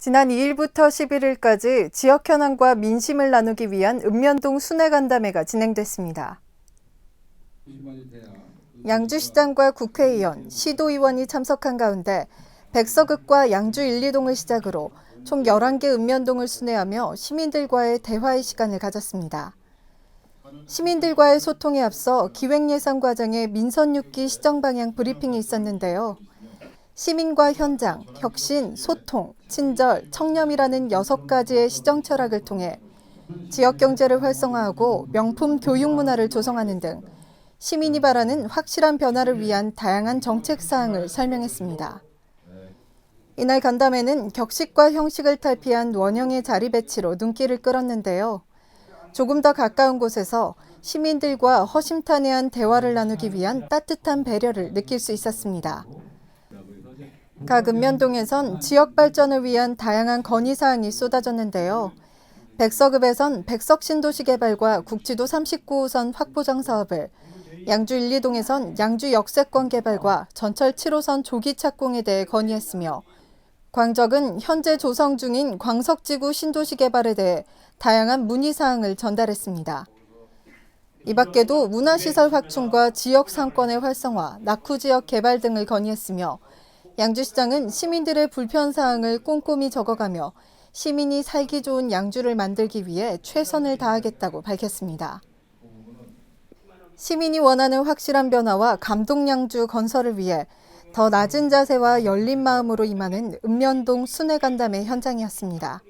지난 2일부터 11일까지 지역 현안과 민심을 나누기 위한 읍면동 순회간담회가 진행됐습니다. 양주시장과 국회의원, 시도의원이 참석한 가운데 백서극과 양주 1, 2동을 시작으로 총 11개 읍면동을 순회하며 시민들과의 대화의 시간을 가졌습니다. 시민들과의 소통에 앞서 기획 예산 과정의 민선 6기 시정 방향 브리핑이 있었는데요. 시민과 현장, 혁신, 소통, 친절, 청렴이라는 6가지의 시정 철학을 통해 지역 경제를 활성화하고 명품 교육 문화를 조성하는 등 시민이 바라는 확실한 변화를 위한 다양한 정책 사항을 설명했습니다. 이날 간담회는 격식과 형식을 탈피한 원형의 자리 배치로 눈길을 끌었는데요. 조금 더 가까운 곳에서 시민들과 허심탄회한 대화를 나누기 위한 따뜻한 배려를 느낄 수 있었습니다. 각 읍면동에선 지역 발전을 위한 다양한 건의 사항이 쏟아졌는데요. 백서급에선 백석 신도시 개발과 국지도 39호선 확보정 사업을, 양주 1, 2동에선 양주 역세권 개발과 전철 7호선 조기 착공에 대해 건의했으며 광적은 현재 조성 중인 광석지구 신도시 개발에 대해 다양한 문의 사항을 전달했습니다. 이 밖에도 문화시설 확충과 지역 상권의 활성화, 낙후 지역 개발 등을 건의했으며 양주시장은 시민들의 불편 사항을 꼼꼼히 적어가며 시민이 살기 좋은 양주를 만들기 위해 최선을 다하겠다고 밝혔습니다. 시민이 원하는 확실한 변화와 감동 양주 건설을 위해 더 낮은 자세와 열린 마음으로 임하는 읍면동 순회 간담회 현장이었습니다.